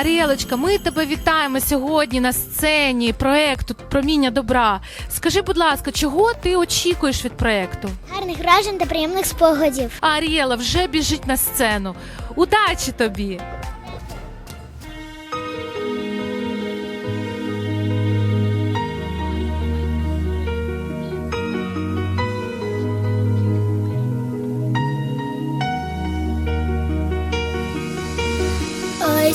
Аріелочка, ми тебе вітаємо сьогодні на сцені проекту Проміння добра. Скажи, будь ласка, чого ти очікуєш від проекту? Гарних вражень та приємних спогадів. Аріела вже біжить на сцену. Удачі тобі! Ой,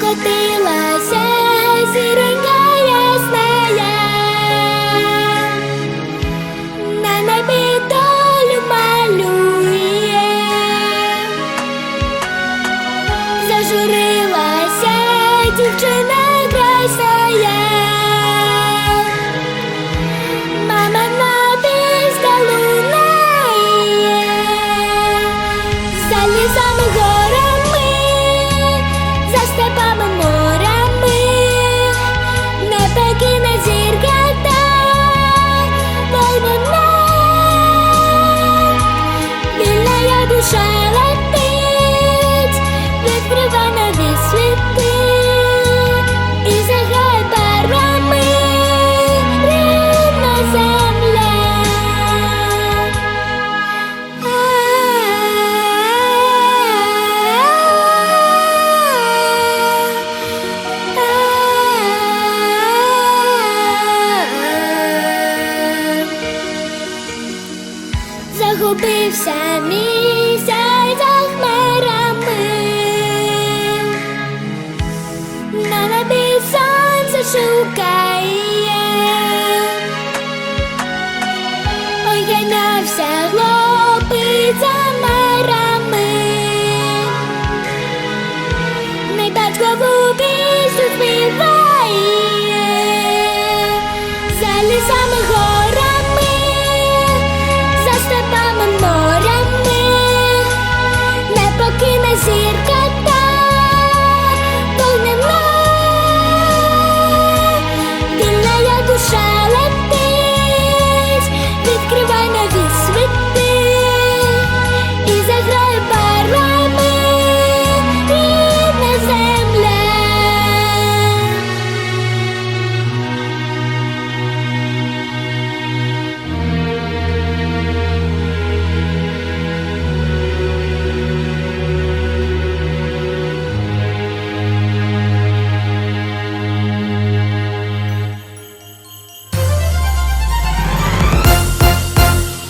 Покотилася зіронька ясная, на небі Загубився місяць за хмарами, на небі сонце шукає. Ой, гайнався хлопець за марами, не батькову